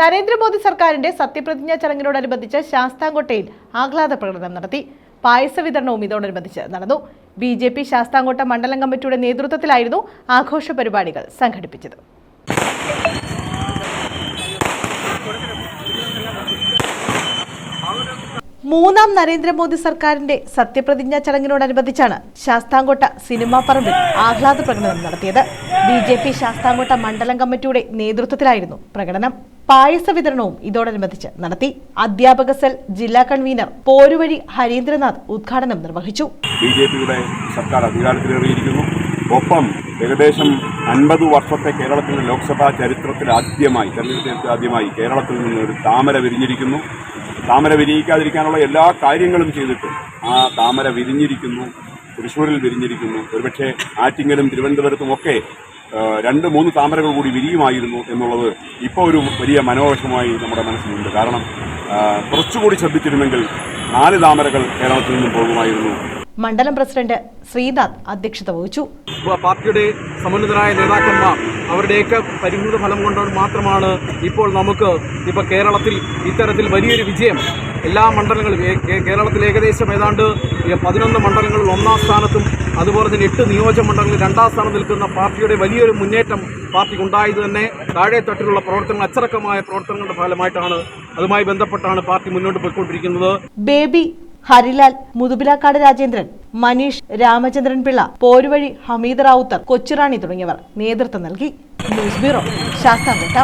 നരേന്ദ്രമോദി സർക്കാരിന്റെ സത്യപ്രതിജ്ഞാ ചടങ്ങിനോടനുബന്ധിച്ച് ശാസ്താംകോട്ടയിൽ ആഹ്ലാദ പ്രകടനം നടത്തി. പായസ വിതരണവും ഇതോടനുബന്ധിച്ച് നടന്നു. ബി ജെ പി ശാസ്താംകോട്ട മണ്ഡലം കമ്മിറ്റിയുടെ നേതൃത്വത്തിലായിരുന്നു ആഘോഷ പരിപാടികൾ സംഘടിപ്പിച്ചത്. മൂന്നാം നരേന്ദ്രമോദി സർക്കാരിന്റെ സത്യപ്രതിജ്ഞാ ചടങ്ങിനോടനുബന്ധിച്ചാണ് ശാസ്താംകോട്ട സിനിമാ പറമ്പിൽ ആഹ്ലാദ പ്രകടനം നടത്തിയത്. ബി ജെ പി ശാസ്താംകോട്ട മണ്ഡലം കമ്മിറ്റിയുടെ നേതൃത്വത്തിലായിരുന്നു പ്രകടനം. പായസ വിതരണവും ഇതോടനുബന്ധിച്ച് നടത്തി. അധ്യാപക സെൽ ജില്ലാ കൺവീനർ പോരുവഴി ഹരീന്ദ്രനാഥ് ഉദ്ഘാടനം നിർവഹിച്ചു. ബി ജെ പിയുടെ സർക്കാർ അധികാരത്തിലേറിയിരിക്കുന്നു ഒപ്പം ഏകദേശം അൻപത് വർഷത്തെ കേരളത്തിലെ ലോക്സഭാ ചരിത്രത്തിൽ ആദ്യമായി തെരഞ്ഞെടുപ്പ് ആദ്യമായി കേരളത്തിൽ നിന്ന് ഒരു താമര വിരിഞ്ഞിരിക്കുന്നു. താമര വിരിയിക്കാതിരിക്കാനുള്ള എല്ലാ കാര്യങ്ങളും ചെയ്തിട്ട് ആ താമര വിരിഞ്ഞിരിക്കുന്നു. തൃശ്ശൂരിൽ വിരിഞ്ഞിരിക്കുന്നു. ഒരുപക്ഷെ ആറ്റിങ്ങലും തിരുവനന്തപുരത്തും ഒക്കെ രണ്ട് മൂന്ന് താമരകൾ കൂടി വിരിയുമായിരുന്നു എന്നുള്ളത് ഇപ്പോൾ ഒരു വലിയ മനോവശമായി നമ്മുടെ മനസ്സിലുണ്ട്. കാരണം കുറച്ചുകൂടി ശ്രദ്ധിച്ചിരുന്നെങ്കിൽ നാല് താമരകൾ കേരളത്തിൽ നിന്നും പോകുമായിരുന്നു. മണ്ഡലം പ്രസിഡന്റ് ശ്രീനാഥ് അധ്യക്ഷത വഹിച്ചു. പാർട്ടിയുടെ സമുന്നതരായ നേതാക്കന്മാർ അവരുടെയൊക്കെ പരിമിത ഫലം കൊണ്ട് മാത്രമാണ് ഇപ്പോൾ നമുക്ക് ഇപ്പോൾ കേരളത്തിൽ ഇത്തരത്തിൽ വലിയൊരു വിജയം എല്ലാ മണ്ഡലങ്ങളും കേരളത്തിൽ ഏകദേശം ഏതാണ്ട് പതിനൊന്ന് മണ്ഡലങ്ങളിൽ ഒന്നാം സ്ഥാനത്തും അതുപോലെ തന്നെ എട്ട് നിയോജക മണ്ഡലങ്ങളിൽ രണ്ടാം സ്ഥാനം നിൽക്കുന്ന പാർട്ടിയുടെ വലിയൊരു മുന്നേറ്റം പാർട്ടിക്ക് ഉണ്ടായത് തന്നെ താഴെ തട്ടിലുള്ള പ്രവർത്തനങ്ങൾ അച്ചടക്കമായ പ്രവർത്തനങ്ങളുടെ ഫലമായിട്ടാണ് അതുമായി ബന്ധപ്പെട്ടാണ് പാർട്ടി മുന്നോട്ട് പോയിക്കൊണ്ടിരിക്കുന്നത്. ബേബി ഹരിലാൽ മുതുപിലാക്കാട് രാജേന്ദ്രൻ മനീഷ് രാമചന്ദ്രൻ പിള്ള പോരുവഴി ഹമീദ് റാവുത്തർ കൊച്ചുറാണി തുടങ്ങിയവർ നേതൃത്വം നൽകി. News bureau Sasthamkotta.